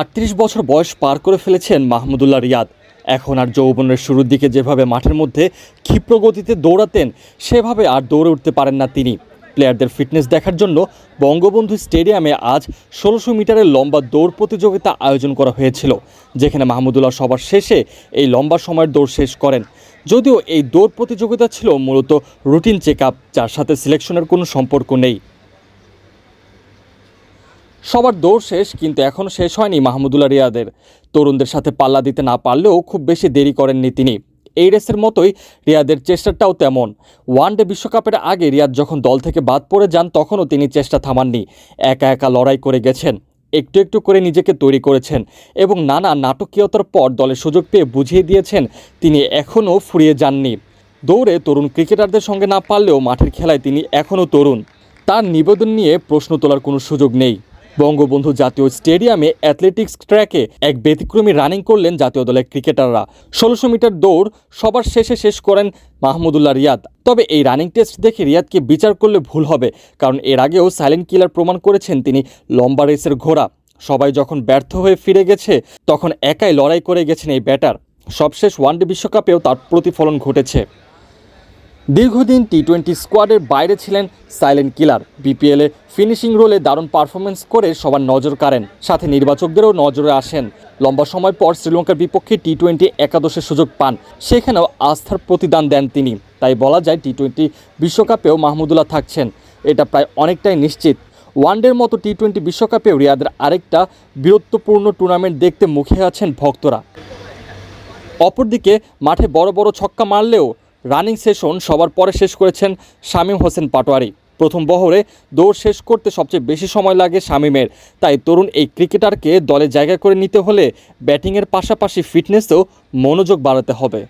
আটত্রিশ বছর বয়স পার করে ফেলেছেন মাহমুদুল্লাহ রিয়াদ। এখন আর যৌবনের শুরুর দিকে যেভাবে মাঠের মধ্যে ক্ষিপ্র গতিতে দৌড়াতেন, সেভাবে আর দৌড়ে উঠতে পারেন না তিনি। প্লেয়ারদের ফিটনেস দেখার জন্য বঙ্গবন্ধু স্টেডিয়ামে আজ ষোলোশো মিটারের লম্বা দৌড় প্রতিযোগিতা আয়োজন করা হয়েছিল, যেখানে মাহমুদুল্লাহ সবার শেষে এই লম্বা সময়ের দৌড় শেষ করেন। যদিও এই দৌড় প্রতিযোগিতা ছিল মূলত রুটিন চেক আপ যার সাথে সিলেকশনের কোনো সম্পর্ক নেই। সবার দৌড় শেষ, কিন্তু এখনও শেষ হয়নি মাহমুদুল্লাহ রিয়াদের। তরুণদের সাথে পাল্লা দিতে না পারলেও খুব বেশি দেরি করেননি তিনি। এই রেসের মতোই রিয়াদের চেষ্টাটাও তেমন। ওয়ানডে বিশ্বকাপের আগে রিয়াদ যখন দল থেকে বাদ পড়ে যান, তখনও তিনি চেষ্টা থামাননি। একা একা লড়াই করে গেছেন, একটু একটু করে নিজেকে তৈরি করেছেন এবং নানা নাটকীয়তার পর দলে সুযোগ পেয়ে বুঝিয়ে দিয়েছেন তিনি এখনও ফুরিয়ে যাননি। দৌড়ে তরুণ ক্রিকেটারদের সঙ্গে না পারলেও মাঠের খেলায় তিনি এখনও তরুণ। তার নিবেদন নিয়ে প্রশ্ন তোলার কোনো সুযোগ নেই। বঙ্গবন্ধু জাতীয় স্টেডিয়ামে অ্যাথলেটিক্স ট্র্যাকে এক ব্যতিক্রমী রানিং করলেন জাতীয় দলের ক্রিকেটাররা ষোলোশো মিটার দৌড় সবার শেষে শেষ করেন মাহমুদুল্লাহ রিয়াদ। তবে এই রানিং টেস্ট দেখে রিয়াদকে বিচার করলে ভুল হবে, কারণ এর আগেও সাইলেন্ট কিলার প্রমাণ করেছেন তিনি লম্বা রেসের ঘোড়া। সবাই যখন ব্যর্থ হয়ে ফিরে গেছে, তখন একাই লড়াই করে গেছেন এই ব্যাটার সবশেষ ওয়ানডে বিশ্বকাপেও তার প্রতিফলন ঘটেছে। দীর্ঘদিন টি টোয়েন্টি স্কোয়াডের বাইরে ছিলেন সাইলেন্ট কিলার। বিপিএলে ফিনিশিং রোলে দারুণ পারফরমেন্স করে সবার নজর কাড়েন। সাথে নির্বাচকদেরও নজরে আসেন। লম্বা সময় পর শ্রীলঙ্কার বিপক্ষে টি টোয়েন্টি একাদশের সুযোগ পান। সেখানেও আস্থার প্রতিদান দেন তিনি। তাই বলা যায় টি টোয়েন্টি বিশ্বকাপেও মাহমুদুল্লাহ থাকছেন। এটা প্রায় অনেকটাই নিশ্চিত। ওয়ানডের মতো টি টোয়েন্টি বিশ্বকাপেও রিয়াদের আরেকটা বীরত্বপূর্ণ টুর্নামেন্ট দেখতে মুখে আছেন ভক্তরা। অপরদিকে মাঠে বড় বড় ছক্কা মারলেও রানিং সেশন সবার পরে শেষ করেছেন শামীম হোসেন পাটোয়ারি। প্রথম বহরে দৌড় শেষ করতে সবচেয়ে বেশি সময় লাগে শামীমের। তাই তরুণ এই ক্রিকেটারকে দলে জায়গা করে নিতে হলে ব্যাটিংয়ের পাশাপাশি ফিটনেসেও মনোযোগ বাড়াতে হবে।